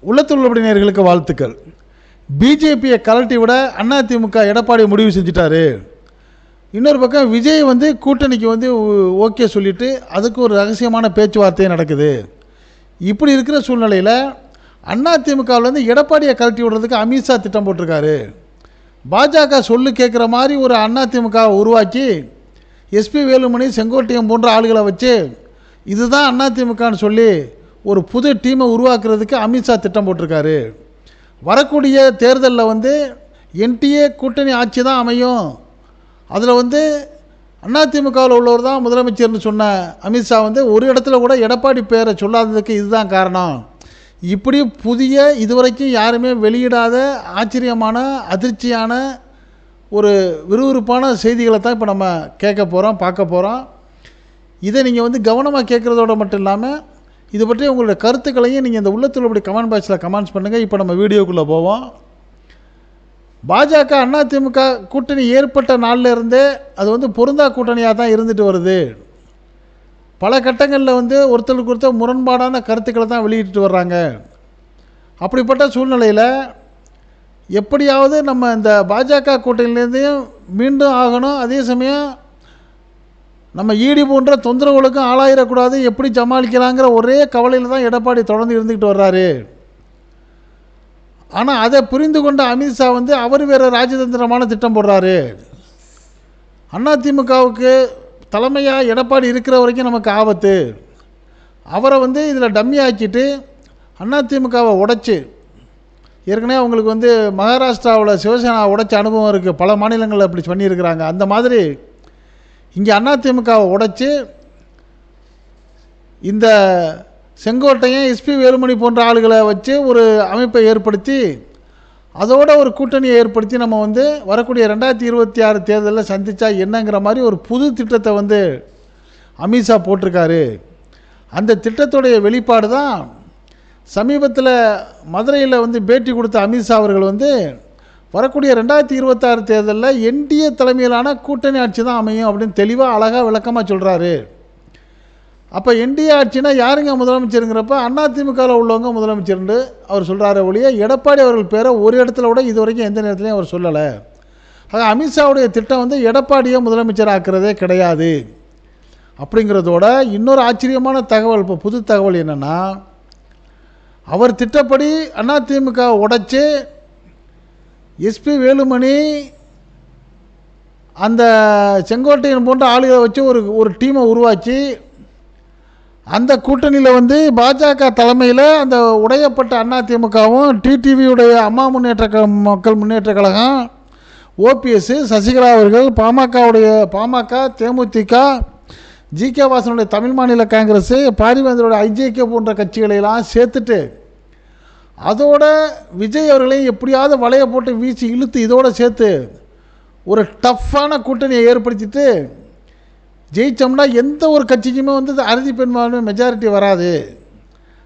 உள்ளத்தில் உள்ளபடினர்களுக்கு வாழ்த்துக்கள். பிஜேபியை கலட்டி விட அதிமுக எடப்பாடி முடிவு செஞ்சிட்டாரு. இன்னொரு பக்கம் விஜய் வந்து கூட்டணிக்கு வந்து ஓகே சொல்லிட்டு அதுக்கு ஒரு ரகசியமான பேச்சுவார்த்தையே நடக்குது. இப்படி இருக்கிற சூழ்நிலையில் அதிமுகவிலேருந்து எடப்பாடியை கழட்டி விடுறதுக்கு அமித்ஷா திட்டம் போட்டிருக்காரு. பாஜக சொல்லு கேட்குற மாதிரி ஒரு அதிமுகவை உருவாக்கி எஸ்பி வேலுமணி செங்கோட்டையன் போன்ற ஆளுகளை வச்சு இதுதான் அதிமுகன்னு சொல்லி ஒரு புது டீமை உருவாக்குறதுக்கு அமித்ஷா திட்டம் போட்டிருக்காரு. வரக்கூடிய தேர்தலில் வந்து என்டிஏ கூட்டணி ஆட்சி தான் அமையும். அதில் வந்து அதிமுகவில் உள்ளவர் தான் முதலமைச்சர்னு சொன்ன அமித்ஷா வந்து ஒரு இடத்துல கூட எடப்பாடி பேரை சொல்லாததுக்கு இதுதான் காரணம். இப்படி புதிய இதுவரைக்கும் யாருமே வெளியிடாத ஆச்சரியமான அதிர்ச்சியான ஒரு விறுவிறுப்பான செய்திகளை தான் இப்போ நம்ம கேட்க போகிறோம் பார்க்க போகிறோம் இதை நீங்கள் வந்து கவனமாக கேட்குறதோட மட்டும் இல்லாமல் இது பற்றி உங்களுடைய கருத்துக்களையும் நீங்கள் இந்த உள்ளத்தில் இப்படி கமெண்ட் பாக்ஸில் கமெண்ட்ஸ் பண்ணுங்கள் இப்போ நம்ம வீடியோக்குள்ளே போவோம். பாஜக அதிமுக கூட்டணி ஏற்பட்ட நாளில் இருந்தே அது வந்து பொருந்தா கூட்டணியாக தான் இருந்துட்டு வருது. பல கட்டங்களில் வந்து ஒருத்தருக்கு ஒருத்தர் முரண்பாடான கருத்துக்களை தான் வெளியிட்டு வர்றாங்க. அப்படிப்பட்ட சூழ்நிலையில் எப்படியாவது நம்ம இந்த பாஜக கூட்டணியிலேருந்தையும் மீண்டும் ஆகணும். அதே சமயம் நம்ம ஈடி போன்ற தொந்தரவுகளுக்கும் ஆளாயிடக்கூடாது. எப்படி சமாளிக்கலாங்கிற ஒரே கவலையில் தான் எடப்பாடி தொடர்ந்து இருந்துக்கிட்டு வர்றாரு. ஆனால் அதை புரிந்து கொண்ட அமித்ஷா வந்து அவர் வேறு ராஜதந்திரமான திட்டம் போடுறாரு. அதிமுகவுக்கு தலைமையாக எடப்பாடி இருக்கிற வரைக்கும் நமக்கு ஆபத்து. அவரை வந்து இதில் டம்மி ஆக்கிட்டு அதிமுகவை உடைச்சி ஏற்கனவே அவங்களுக்கு வந்து மகாராஷ்டிராவில் சிவசேனா உடைச்ச அனுபவம் இருக்குது பல மாநிலங்களில் அப்படி பண்ணியிருக்கிறாங்க. அந்த மாதிரி இங்கே அதிமுகவை உடைச்சி இந்த செங்கோட்டையன் எஸ்பி வேலுமணி போன்ற ஆளுகளை வச்சு ஒரு அமைப்பை ஏற்படுத்தி அதோட ஒரு கூட்டணியை ஏற்படுத்தி நம்ம வந்து வரக்கூடிய ரெண்டாயிரத்தி இருபத்தி ஆறு தேர்தலில் சந்தித்தா என்னங்கிற மாதிரி ஒரு புது திட்டத்தை வந்து அமித்ஷா போட்டிருக்காரு. அந்த திட்டத்துடைய வெளிப்பாடு தான் சமீபத்தில் மதுரையில் வந்து பேட்டி கொடுத்த அமித்ஷா அவர்கள் வந்து வரக்கூடிய ரெண்டாயிரத்தி இருபத்தாறு தேர்தலில் என்டிஏ தலைமையிலான கூட்டணி ஆட்சி தான் அமையும் அப்படின்னு தெளிவாக அழகாக விளக்கமாக சொல்கிறாரு அப்போ என்டிஏ ஆட்சினா யாருங்க முதலமைச்சருங்கிறப்ப அதிமுகவில் உள்ளவங்க முதலமைச்சர்னு அவர் சொல்கிறாரு ஒழிய எடப்பாடி அவர்கள் பேரை ஒரு இடத்துல கூட இது வரைக்கும் எந்த நேரத்துலையும் அவர் சொல்லலை. ஆக அமித்ஷாவுடைய திட்டம் வந்து எடப்பாடியை முதலமைச்சர் ஆக்கிறதே கிடையாது. அப்படிங்கிறதோட இன்னொரு ஆச்சரியமான தகவல் இப்போ புது தகவல் என்னென்னா அவர் திட்டப்படி அதிமுக உடைச்சி எஸ்பி வேலுமணி அந்த செங்கோட்டையன் போன்ற ஆளுகளை வச்சு ஒரு ஒரு டீமை உருவாக்கி அந்த கூட்டணியில் வந்து பாஜக தலைமையில் அந்த உடையப்பட்ட அதிமுகவும் டிடிவியுடைய அம்மா முன்னேற்ற கழகம் மக்கள் முன்னேற்ற கழகம் ஓபிஎஸ் சசிகலா அவர்கள் பாமகவுடைய பாமக தேமுதிக ஜி கே வாசனுடைய தமிழ் மாநில காங்கிரஸ் பாரிவேந்தருடைய ஐஜேகே போன்ற கட்சிகளையெல்லாம் சேர்த்துட்டு அதோட விஜய் அவர்களையும் எப்படியாவது வலைய போட்டு வீசி இழுத்து இதோடு சேர்த்து ஒரு டஃப்பான கூட்டணியை ஏற்படுத்திட்டு ஜெயிச்சோம்னா எந்த ஒரு கட்சிக்குமே வந்து அறுதி பெண்மான மெஜாரிட்டி வராது.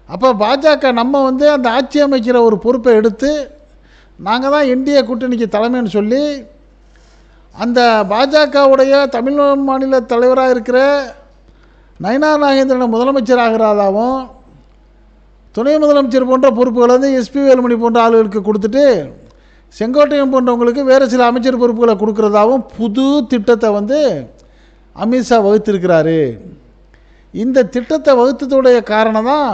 அப்போ பாஜக நம்ம வந்து அந்த ஆட்சி அமைக்கிற ஒரு பொறுப்பை எடுத்து நாங்கள் தான் என்டிஏ கூட்டணிக்கு தலைமைன்னு சொல்லி அந்த பாஜகவுடைய தமிழ் மாநில தலைவராக இருக்கிற நயனா நாகேந்திரனை முதலமைச்சர் ஆகிறதாவும் துணை முதலமைச்சர் போன்ற பொறுப்புகளை வந்து எஸ்பி வேலுமணி போன்ற ஆளுகளுக்கு கொடுத்துட்டு செங்கோட்டையன் போன்றவங்களுக்கு வேறு சில அமைச்சர் பொறுப்புகளை கொடுக்குறதாவும் புது திட்டத்தை வந்து அமித்ஷா வகுத்திருக்கிறாரு. இந்த திட்டத்தை வகுத்ததுடைய காரணம் தான்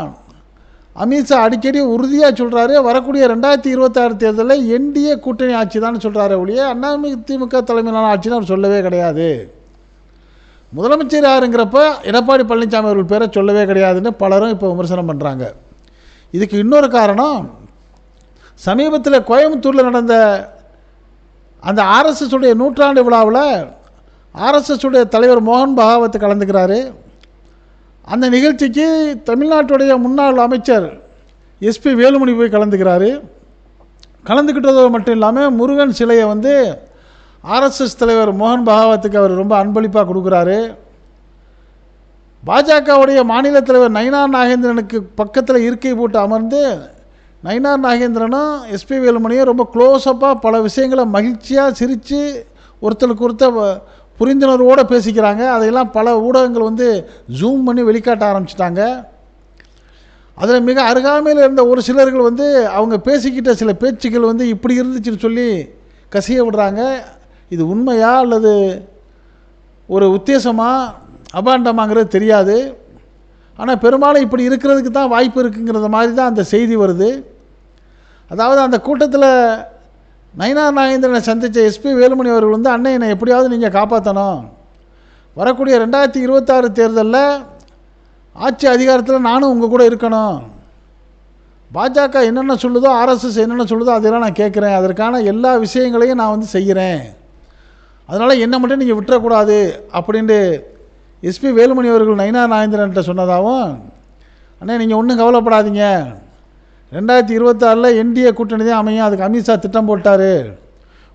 அமித்ஷா அடிக்கடி உறுதியாக சொல்கிறாரு வரக்கூடிய ரெண்டாயிரத்தி இருபத்தாறு தேர்தலில் என்டிஏ கூட்டணி ஆட்சி தான் சொல்கிறாரு ஒழிய அதிமுக தலைமையிலான ஆட்சின்னு அவர் சொல்லவே கிடையாது. முதலமைச்சர் யாருங்கிறப்ப எடப்பாடி பழனிசாமி அவர்கள் பேரை சொல்லவே கிடையாதுன்னு பலரும் இப்போ விமர்சனம் பண்ணுறாங்க இதுக்கு இன்னொரு காரணம் சமீபத்தில் கோயம்புத்தூரில் நடந்த அந்த ஆர்எஸ்எஸ்டைய நூற்றாண்டு விழாவில் ஆர்எஸ்எஸ்டைய தலைவர் மோகன் பகாவத் கலந்துக்கிறாரு. அந்த நிகழ்ச்சிக்கு தமிழ்நாட்டுடைய முன்னாள் அமைச்சர் எஸ்பி வேலுமணி போய் கலந்துக்கிறாரு. கலந்துக்கிட்டதோடு மட்டும் இல்லாமல் முருகன் சிலையை வந்து ஆர்எஸ்எஸ் தலைவர் மோகன் பகாவத்துக்கு அவர் ரொம்ப அன்பளிப்பாக கொடுக்குறாரு. பாஜகவுடைய மாநில தலைவர் நயினார் நாகேந்திரனுக்கு பக்கத்தில் இருக்கை போட்டு அமர்ந்து நயினார் நாகேந்திரனும் எஸ்பி வேலுமணியும் ரொம்ப க்ளோஸ்அப்பாக பல விஷயங்களை மகிழ்ச்சியாக சிரித்து ஒருத்தருக்கு ஒருத்தர் வ- புரிந்துணர்வோடு பேசிக்கிறாங்க. அதையெல்லாம் பல ஊடகங்கள் வந்து ஜூம் பண்ணி வெளிக்காட்ட ஆரம்பிச்சிட்டாங்க. அதில் மிக அருகாமையில் இருந்த ஒரு சிலர்கள் வந்து அவங்க பேசிக்கிட்ட சில பேச்சுக்கள் வந்து இப்படி இருந்துச்சுன்னு சொல்லி கசிய விடுறாங்க. இது உண்மையா அல்லது ஒரு உத்தேசமாக அபாண்டமாங்கிறது தெரியாது. ஆனால் பெரும்பாலும் இப்படி இருக்கிறதுக்கு தான் வாய்ப்பு இருக்குங்கிறத மாதிரி தான் அந்த செய்தி வருது. அதாவது அந்த கூட்டத்தில் நயனா நாகேந்திரனை சந்தித்த எஸ்பி வேலுமணி அவர்கள் வந்து அன்னையனை எப்படியாவது நீங்கள் காப்பாற்றணும் வரக்கூடிய ரெண்டாயிரத்தி இருபத்தாறு தேர்தலில் ஆட்சி அதிகாரத்தில் நானும் உங்கள் கூட இருக்கணும். பாஜக என்னென்ன சொல்லுதோ ஆர்எஸ்எஸ் என்னென்ன சொல்லுதோ அதெல்லாம் நான் கேட்குறேன். அதற்கான எல்லா விஷயங்களையும் நான் வந்து செய்கிறேன். அதனால் என்னை மட்டும் நீங்கள் விட்டுறக்கூடாது அப்படின்ட்டு எஸ்பி வேலுமணி அவர்கள் நயினா நாயந்திரன்ட்ட சொன்னதாகவும் அண்ணே நீங்கள் ஒன்றும் கவலைப்படாதீங்க. ரெண்டாயிரத்தி இருபத்தாறில் என்டிஏ கூட்டணி தான் அமையும். அதுக்கு அமித்ஷா திட்டம் போட்டார்.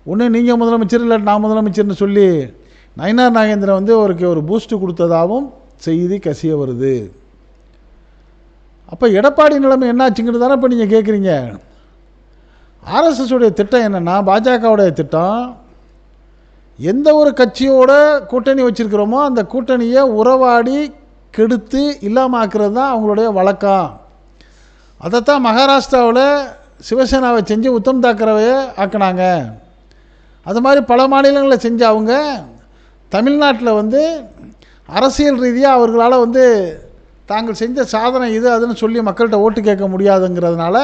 ஒன்று நீங்கள் முதலமைச்சர் இல்லை நான் முதலமைச்சர்னு சொல்லி நயினார் நாகேந்திரன் வந்து அவருக்கு ஒரு பூஸ்ட்டு கொடுத்ததாகவும் செய்தி கசிய வருது. அப்போ எடப்பாடி நிலைமை என்னாச்சுங்கிறது தானே இப்போ நீங்கள் கேட்குறீங்க ஆர்எஸ்எஸ் உடைய திட்டம் என்னென்னா பாஜகவுடைய திட்டம் எந்த ஒரு கட்சியோட கூட்டணி வச்சுருக்கிறோமோ அந்த கூட்டணியை உறவாடி கெடுத்து இல்லாமல் ஆக்குறது தான் அவங்களுடைய வழக்கம். அதைத்தான் மகாராஷ்டிராவில் சிவசேனாவை செஞ்சு உத்தம் தாக்கரவையை ஆக்குனாங்க. அது மாதிரி பல மாநிலங்களில் செஞ்ச அவங்க தமிழ்நாட்டில் வந்து அரசியல் ரீதியாக அவர்களால் வந்து தாங்கள் செஞ்ச சாதனை இது அதுன்னு சொல்லி மக்கள்கிட்ட ஓட்டு கேட்க முடியாதுங்கிறதுனால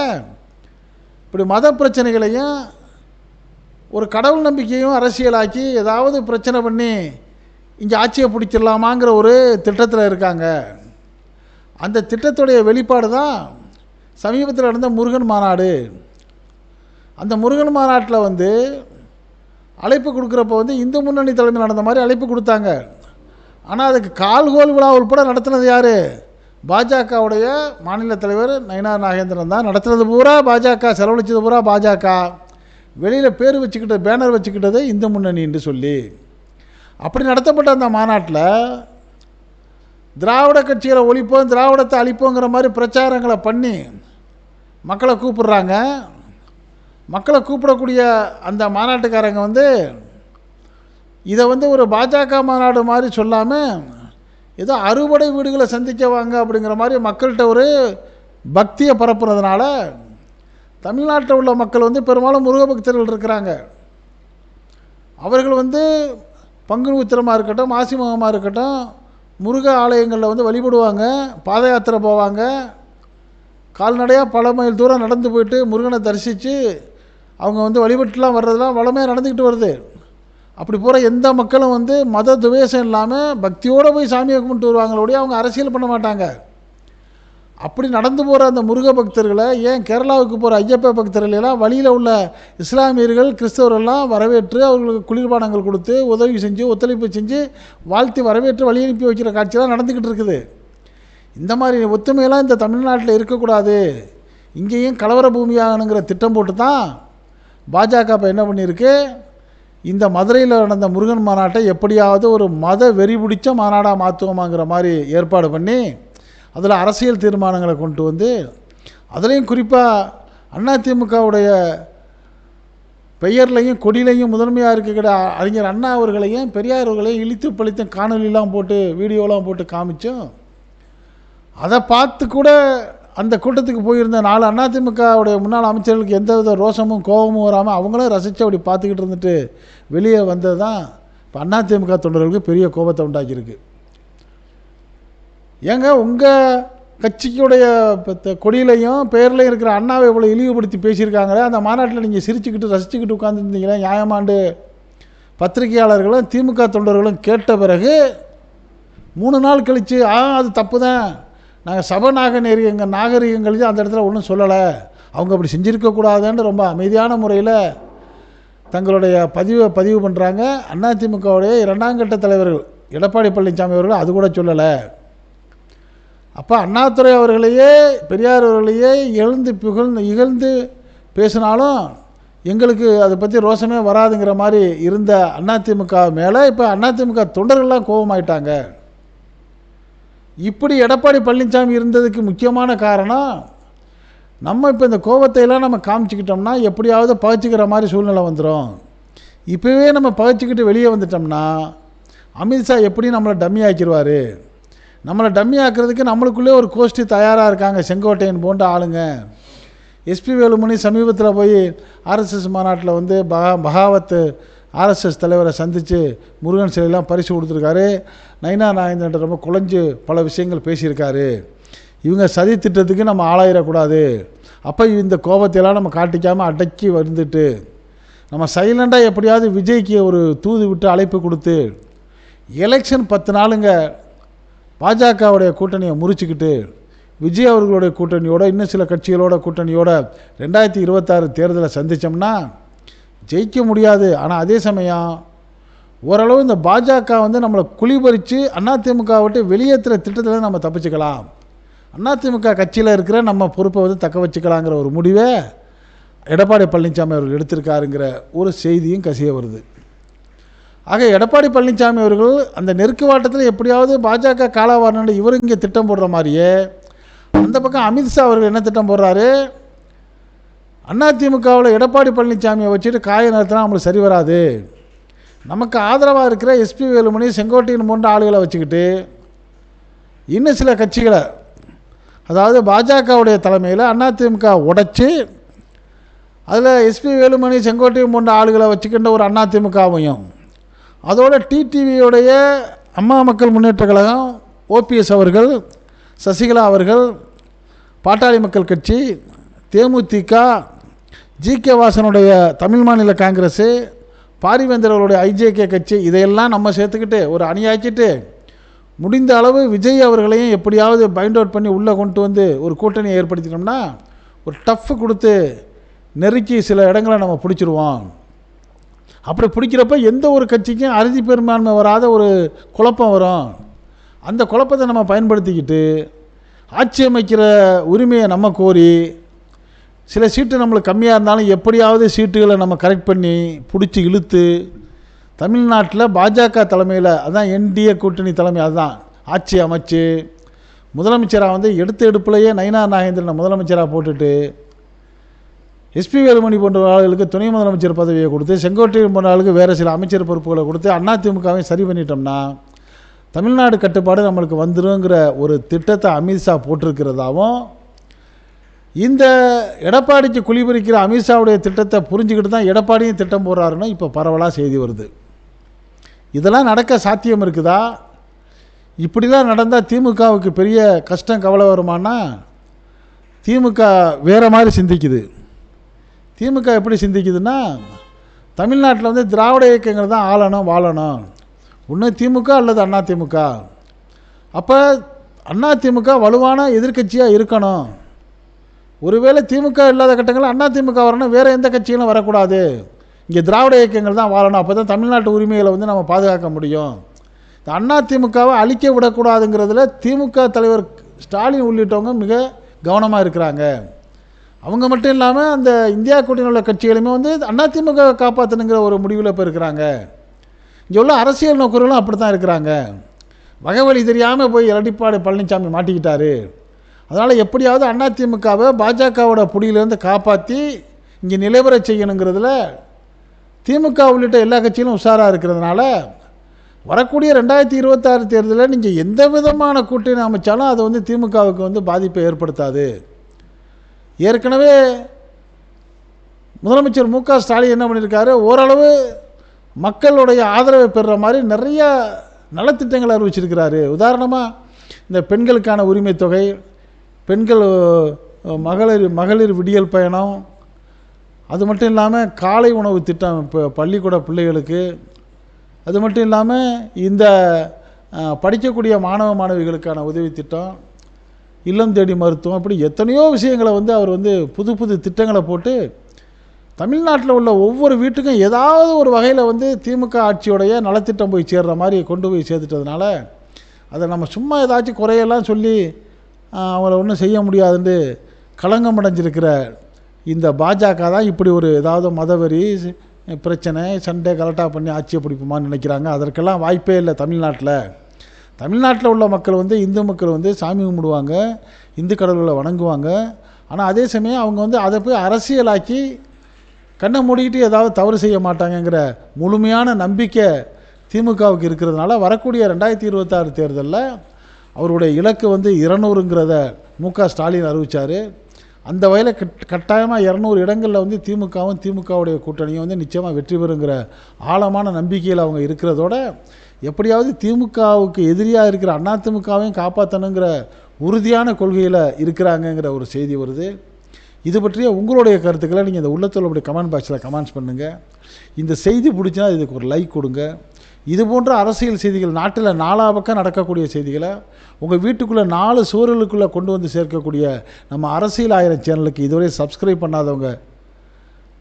இப்படி மத பிரச்சனைகளையும் ஒரு கடவுள் நம்பிக்கையும் அரசியலாக்கி ஏதாவது பிரச்சனை பண்ணி இங்கே ஆட்சியை பிடிச்சிடலாமாங்கிற ஒரு திட்டத்தில் இருக்காங்க. அந்த திட்டத்துடைய வெளிப்பாடு தான் சமீபத்தில் நடந்த முருகன் மாநாடு. அந்த முருகன் மாநாட்டில் வந்து அழைப்பு கொடுக்குறப்ப வந்து இந்து முன்னணி தலைமை நடந்த மாதிரி அழைப்பு கொடுத்தாங்க. ஆனால் அதுக்கு கால்கோல் விழா உள்பட நடத்தினது யார்? பாஜகவுடைய மாநில தலைவர் நயினார் நாகேந்திரன் தான். நடத்துனது பூரா பாஜக செலவழிச்சது பூரா பாஜக. வெளியில் பேர் வச்சுக்கிட்ட பேனர் வச்சுக்கிட்டதே இந்து முன்னணின்னு சொல்லி. அப்படி நடத்தப்பட்ட அந்த மாநாட்டில் திராவிட கட்சிகளை ஒழிப்போம் திராவிடத்தை அழிப்போங்கிற மாதிரி பிரச்சாரங்களை பண்ணி மக்களை கூப்பிடுறாங்க. மக்களை கூப்பிடக்கூடிய அந்த மாநாட்டுக்காரங்க வந்து இதை வந்து ஒரு பாஜக மாநாடு மாதிரி சொல்லாமல் ஏதோ அறுபடை வீடுகளை சந்திக்க வாங்க அப்படிங்கிற மாதிரி மக்கள்கிட்ட ஒரு பக்தியை பரப்புறதுனால தமிழ்நாட்டில் உள்ள மக்கள் வந்து பெரும்பாலும் முருக பக்தர்கள் இருக்கிறாங்க. அவர்கள் வந்து பங்குனி உத்திரமாக இருக்கட்டும் மாசி மகமாக இருக்கட்டும் முருக ஆலயங்களில் வந்து வழிபடுவாங்க பாத யாத்திரை போவாங்க. கால்நடையாக பல மைல் தூரம் நடந்து போயிட்டு முருகனை தரிசித்து அவங்க வந்து வழிபட்டுலாம் வர்றதெல்லாம் வளமையாக நடந்துக்கிட்டு வருது. அப்படி போகிற எந்த மக்களும் வந்து மத துவேஷம் இல்லாமல் பக்தியோடு போய் சாமியை கும்பிட்டு வருவாங்களோடைய அவங்க அரசியல் பண்ண மாட்டாங்க. அப்படி நடந்து போகிற அந்த முருக பக்தர்களை ஏன் கேரளாவுக்கு போகிற ஐயப்ப பக்தர்களெல்லாம் வழியில் உள்ள இஸ்லாமியர்கள் கிறிஸ்தவரெல்லாம் வரவேற்று அவர்களுக்கு குளிர்பானங்கள் கொடுத்து உதவி செஞ்சு ஒத்துழைப்பு செஞ்சு வாழ்த்தி வரவேற்று வழி அனுப்பி வைக்கிற காட்சியெல்லாம் நடந்துக்கிட்டு இருக்குது. இந்த மாதிரி ஒத்துமையெல்லாம் இந்த தமிழ்நாட்டில் இருக்கக்கூடாது. இங்கேயும் கலவர பூமியாகணுங்கிற திட்டம் போட்டு தான் பாஜக இப்போ என்ன பண்ணியிருக்கு? இந்த மதுரையில் நடந்த முருகன் மாநாட்டை எப்படியாவது ஒரு மத வெறி பிடிச்ச மாநாடாக மாற்றுவோமாங்கிற மாதிரி ஏற்பாடு பண்ணி அதில் அரசியல் தீர்மானங்களை கொண்டு வந்து அதுலேயும் குறிப்பாக அதிமுகவுடைய பெயர்லையும் கொடியிலையும் முதன்மையாக இருக்கிற அறிஞர் அண்ணா அவர்களையும் பெரியார் அவர்களையும் இழித்து பழித்தும் காணொலிலாம் போட்டு வீடியோலாம் போட்டு காமிச்சோம் அதை பார்த்து கூட அந்த கூட்டத்துக்கு போயிருந்த நாலு அதிமுகவுடைய முன்னாள் அமைச்சர்களுக்கு எந்த வித ரோஷமும் கோபமும் வராமல் அவங்களும் ரசித்து அப்படி பார்த்துக்கிட்டு இருந்துட்டு வெளியே வந்தது தான் இப்போ அதிமுக தொண்டர்களுக்கு பெரிய கோபத்தை உண்டாக்கியிருக்கு. ஏங்க உங்கள் கட்சிக்குடைய கொடியிலையும் பேர்லையும் இருக்கிற அண்ணாவை இவ்வளோ இழிவுபடுத்தி பேசியிருக்காங்களே அந்த மாநாட்டில் நீங்கள் சிரிச்சுக்கிட்டு ரசிச்சுக்கிட்டு உட்காந்துருந்தீங்களே நியாயமாண்டு பத்திரிகையாளர்களும் திமுக தொண்டர்களும் கேட்ட பிறகு மூணு நாள் கழித்து ஆ அது தப்பு தான் நாங்கள் சப நாகநீரிகங்க நாகரிகங்கள் அந்த இடத்துல ஒன்றும் சொல்லலை. அவங்க அப்படி செஞ்சுருக்கக்கூடாதுன்னு ரொம்ப அமைதியான முறையில் தங்களுடைய பதிவை பதிவு பண்ணுறாங்க அதிமுகவுடைய இரண்டாம் கட்ட தலைவர்கள் எடப்பாடி பழனிசாமி அவர்கள் அது கூட சொல்லலை. அப்போ அண்ணாதுரை அவர்களையே பெரியார் அவர்களையே எழுந்து புகழ்ந்து இகழ்ந்து பேசினாலும் எங்களுக்கு அதை பற்றி ரோஷமே வராதுங்கிற மாதிரி இருந்த அதிமுக மேலே இப்போ அதிமுக தொண்டர்கள்லாம் கோபமாயிட்டாங்க. இப்படி எடப்பாடி பழனிசாமி இருந்ததுக்கு முக்கியமான காரணம் நம்ம இப்போ இந்த கோபத்தையெல்லாம் நம்ம காமிச்சிக்கிட்டோம்னா எப்படியாவது பகச்சிக்கிற மாதிரி சூழ்நிலை வந்துடும் இப்போவே நம்ம பகச்சிக்கிட்டு வெளியே வந்துட்டோம்னா அமித்ஷா எப்படி நம்மளை டம்மி ஆக்கிடுவார்? நம்மளை டம்மி ஆக்குறதுக்கு நம்மளுக்குள்ளே ஒரு கோஷ்டி தயாராக இருக்காங்க. செங்கோட்டையன் போன்ற ஆளுங்க. எஸ்பி வேலுமணி சமீபத்தில் போய் ஆர்எஸ்எஸ் மாநாட்டில் வந்து பகா பகாவத் ஆர்எஸ்எஸ் தலைவரை சந்தித்து முருகன் சிலையெல்லாம் பரிசு கொடுத்துருக்காரு. நைனா நாகேந்திரன் ரொம்ப குழஞ்சு பல விஷயங்கள் பேசியிருக்காரு. இவங்க சதி திட்டத்துக்கு நம்ம ஆளாயிடக்கூடாது. அப்போ இந்த கோபத்தையெல்லாம் நம்ம காட்டிக்காமல் அடக்கி வந்துட்டு நம்ம சைலண்டாக எப்படியாவது விஜய்க்கு ஒரு தூது விட்டு அழைப்பு கொடுத்து எலெக்ஷன் பத்து நாளுங்க பாஜகவுடைய கூட்டணியை முறிச்சுக்கிட்டு விஜய் அவர்களுடைய கூட்டணியோட இன்னும் சில கட்சிகளோட கூட்டணியோட ரெண்டாயிரத்தி இருபத்தாறு தேர்தலை சந்தித்தோம்னா ஜெயிக்க முடியாது. ஆனால் அதே சமயம் ஓரளவு இந்த பாஜக வந்து நம்மளை குளிபறித்து அதிமுக விட்டு வெளியேற்றுற திட்டத்தில் நம்ம தப்பிச்சுக்கலாம். அதிமுக கட்சியில் இருக்கிற நம்ம பொறுப்பை வந்து தக்க வச்சுக்கலாங்கிற ஒரு முடிவை எடப்பாடி பழனிசாமி அவர்கள் எடுத்திருக்காருங்கிற ஒரு செய்தியும் கசிய வருது. ஆக எடப்பாடி பழனிசாமி அவர்கள் அந்த நெருக்கு வாட்டத்தில் எப்படியாவது பாஜக காலாவாரணுன்னு இவர் இங்கே திட்டம் போடுற மாதிரியே அந்த பக்கம் அமித்ஷா அவர்கள் என்ன திட்டம் போடுறாரு? அதிமுகவில் எடப்பாடி பழனிசாமியை வச்சுட்டு காய நிறுத்தினா அவங்களுக்கு சரி வராது. நமக்கு ஆதரவாக இருக்கிற எஸ்பி வேலுமணி செங்கோட்டையின் போன்ற ஆளுகளை வச்சுக்கிட்டு இன்னும் சில கட்சிகளை அதாவது பாஜகவுடைய தலைமையில் அதிமுக உடைச்சி அதில் எஸ்பி வேலுமணி செங்கோட்டையன் போன்ற ஆளுகளை வச்சுக்கின்ற ஒரு அதிமுகவையும் அதோட டிடிவியுடைய அம்மா மக்கள் முன்னேற்ற கழகம் ஓபிஎஸ் அவர்கள் சசிகலா அவர்கள் பாட்டாளி மக்கள் கட்சி தேமுதிக ஜி கே வாசனுடைய தமிழ் மாநில காங்கிரஸு பாரிவேந்தர்களுடைய ஐஜேகே கட்சி இதையெல்லாம் நம்ம சேர்த்துக்கிட்டு ஒரு அணியாக்கிட்டு முடிந்த அளவு விஜய் அவர்களையும் எப்படியாவது பைண்ட் அவுட் பண்ணி உள்ளே கொண்டு வந்து ஒரு கூட்டணியை ஏற்படுத்தினோம்னா ஒரு டஃப் கொடுத்து நெருக்கி சில இடங்களை நம்ம பிடிச்சிருவோம். அப்படி பிடிக்கிறப்ப எந்த ஒரு கட்சிக்கும் அறுதி பெரும்பான்மை வராத ஒரு குழப்பம் வரும். அந்த குழப்பத்தை நம்ம பயன்படுத்திக்கிட்டு ஆட்சி அமைக்கிற உரிமையை நம்ம கோரி சில சீட்டு நம்மளுக்கு கம்மியாக இருந்தாலும் எப்படியாவது சீட்டுகளை நம்ம கரெக்ட் பண்ணி பிடிச்சி இழுத்து தமிழ்நாட்டில் பாஜக தலைமையில் அதான் என்டிஏ கூட்டணி தலைமை அதுதான். ஆட்சி அமைச்சு முதலமைச்சராக வந்து எடுத்த எடுப்புலையே நயினா நாகேந்திரனை முதலமைச்சராக போட்டுட்டு எஸ்பி வேலுமணி போன்ற ஆளுகளுக்கு துணை முதலமைச்சர் பதவியை கொடுத்து செங்கோட்டையன் போன்ற ஆளுக்கு வேறு சில அமைச்சர் பொறுப்புகளை கொடுத்து அதிமுகவையும் சரி பண்ணிட்டோம்னா தமிழ்நாடு கட்டுப்பாடு நம்மளுக்கு வந்துருங்கிற ஒரு திட்டத்தை அமித்ஷா போட்டிருக்கிறதாவும் இந்த எடப்பாடிக்கு குளிபுரிக்கிற அமித்ஷாவுடைய திட்டத்தை புரிஞ்சுக்கிட்டு தான் எடப்பாடியும் திட்டம் போடுறாருன்னு இப்போ பரவலாக செய்தி வருது. இதெல்லாம் நடக்க சாத்தியம் இருக்குதா? இப்படிலாம் நடந்தால் திமுகவுக்கு பெரிய கஷ்டம் கவலை வருமானா? திமுக வேறு மாதிரி சிந்திக்குது. திமுக எப்படி சிந்திக்குதுன்னா தமிழ்நாட்டில் வந்து திராவிட இயக்கங்கள் தான் ஆளணும் வாழணும். ஒன்று திமுக அல்லது அண்ணா திமுக. அப்போ அண்ணா திமுக வலுவான எதிர்க்கட்சியாக இருக்கணும். ஒருவேளை திமுக இல்லாத கட்டங்களில் அண்ணா திமுக வரணும் வேறு எந்த கட்சிகளும் வரக்கூடாது. இங்கே திராவிட இயக்கங்கள் தான் வாழணும் அப்போ தான் தமிழ்நாட்டு உரிமைகளை வந்து நம்ம பாதுகாக்க முடியும். இந்த அண்ணா திமுகவை அழிக்க விடக்கூடாதுங்கிறதுல திமுக தலைவர் ஸ்டாலின் உள்ளிட்டவங்க மிக கவனமாக இருக்கிறாங்க. அவங்க மட்டும் இல்லாமல் அந்த இந்தியா கூட்டணியில் உள்ள கட்சிகளுமே வந்து அதிமுக காப்பாற்றணுங்கிற ஒரு முடிவில் இப்போ இருக்கிறாங்க. இங்கே உள்ள அரசியல் நோக்கர்களும் அப்படி தான் இருக்கிறாங்க வகவழி தெரியாமல் போய் எடப்பாடி பழனிசாமி மாட்டிக்கிட்டாரு. அதனால் எப்படியாவது அதிமுகவை பாஜகவோட புடியிலேருந்து காப்பாற்றி இங்கே நிலைவர செய்யணுங்கிறதுல திமுக உள்ளிட்ட எல்லா கட்சியிலும் உஷாராக இருக்கிறதுனால வரக்கூடிய ரெண்டாயிரத்தி இருபத்தாறு தேர்தலில் நீங்கள் எந்த விதமான கூட்டணி அமைச்சாலும் அது வந்து திமுகவுக்கு வந்து பாதிப்பை ஏற்படுத்தாது. ஏற்கனவே முதலமைச்சர் மு க ஸ்டாலின் என்ன பண்ணியிருக்காரு? ஓரளவு மக்களுடைய ஆதரவை பெறுற மாதிரி நிறைய நலத்திட்டங்களை அறிவிச்சிருக்கிறாரு. உதாரணமாக இந்த பெண்களுக்கான உரிமை தொகை பெண்கள் மகளிர் மகளிர் விடியல் பயணம் அது மட்டும் இல்லாமல் காலை உணவு திட்டம் இப்போ பள்ளிக்கூட பிள்ளைகளுக்கு அது மட்டும் இல்லாமல் இந்த படிக்கக்கூடிய மாணவ மாணவிகளுக்கான உதவி திட்டம் இல்லம் தேடி மருத்துவம் இப்படி எத்தனையோ விஷயங்களை வந்து அவர் வந்து புது புது திட்டங்களை போட்டு தமிழ்நாட்டில் உள்ள ஒவ்வொரு வீட்டுக்கும் ஏதாவது ஒரு வகையில் வந்து திமுக ஆட்சியோடைய நலத்திட்டம் போய் சேர்ற மாதிரி கொண்டு போய் சேர்த்துட்டதுனால அதை நம்ம சும்மா ஏதாச்சும் குறையெல்லாம் சொல்லி அவங்கள ஒன்றும் செய்ய முடியாதுன்னு களங்கம் அடைஞ்சிருக்கிற இந்த பாஜக தான் இப்படி ஒரு ஏதாவது மதவெறி பிரச்சனை சண்டை கலட்டாக பண்ணி ஆட்சியை பிடிப்போமான்னு நினைக்கிறாங்க. அதற்கெல்லாம் வாய்ப்பே இல்லை தமிழ்நாட்டில். தமிழ்நாட்டில் உள்ள மக்கள் வந்து இந்து மக்கள் வந்து சாமி கும்பிடுவாங்க இந்து கடவுளை வணங்குவாங்க. ஆனால் அதே சமயம் அவங்க வந்து அதை போய் அரசியலாக்கி கண்ணை மூடிக்கிட்டு ஏதாவது தவறு செய்ய மாட்டாங்கங்கிற முழுமையான நம்பிக்கை திமுகவுக்கு இருக்கிறதுனால வரக்கூடிய ரெண்டாயிரத்தி இருபத்தாறு தேர்தலில் அவருடைய இலக்கு வந்து இருநூறுங்கிறத மு க ஸ்டாலின் அறிவிச்சார். அந்த வகையில் கட் கட்டாயமாக இரநூறு இடங்களில் வந்து திமுகவும் திமுகவுடைய கூட்டணியும் வந்து நிச்சயமாக வெற்றி பெறுங்கிற ஆழமான நம்பிக்கையில் அவங்க இருக்கிறதோட எப்படியாவது திமுகவுக்கு எதிரியாக இருக்கிற அதிமுகவையும் காப்பாற்றணுங்கிற உறுதியான கொள்கையில் இருக்கிறாங்கங்கிற ஒரு செய்தி வருது. இது பற்றிய உங்களுடைய கருத்துக்களை நீங்கள் இந்த உள்ளத்தோடைய கமெண்ட் பாக்ஸில் கமெண்ட்ஸ் பண்ணுங்கள் இந்த செய்தி பிடிச்சினா இதுக்கு ஒரு லைக் கொடுங்க. இது போன்ற அரசியல் செய்திகள் நாட்டில் நாலா பக்கம் நடக்கக்கூடிய செய்திகளை உங்கள் வீட்டுக்குள்ளே நாலு சூழலுக்குள்ளே கொண்டு வந்து சேர்க்கக்கூடிய நம்ம அரசியல் ஆயிரம் சேனலுக்கு இதுவரை சப்ஸ்கிரைப் பண்ணாதவங்க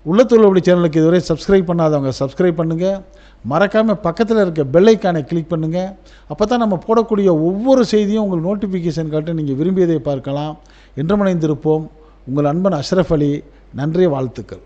உள்ளத்துள்ளபடி சேனலுக்கு இதுவரை சப்ஸ்கிரைப் பண்ணாதவங்க சப்ஸ்கிரைப் பண்ணுங்கள் மறக்காமல் பக்கத்தில் இருக்க பெல்லைக்கானை கிளிக் பண்ணுங்கள் அப்போ தான் நம்ம போடக்கூடிய ஒவ்வொரு செய்தியும் உங்களுக்கு நோட்டிஃபிகேஷன் காட்ட நீங்கள் விரும்பியதை பார்க்கலாம். என்றுமடைந்திருப்போம் உங்கள் அன்பன் அஷ்ரஃப் அலி. நன்றி வாழ்த்துக்கள்.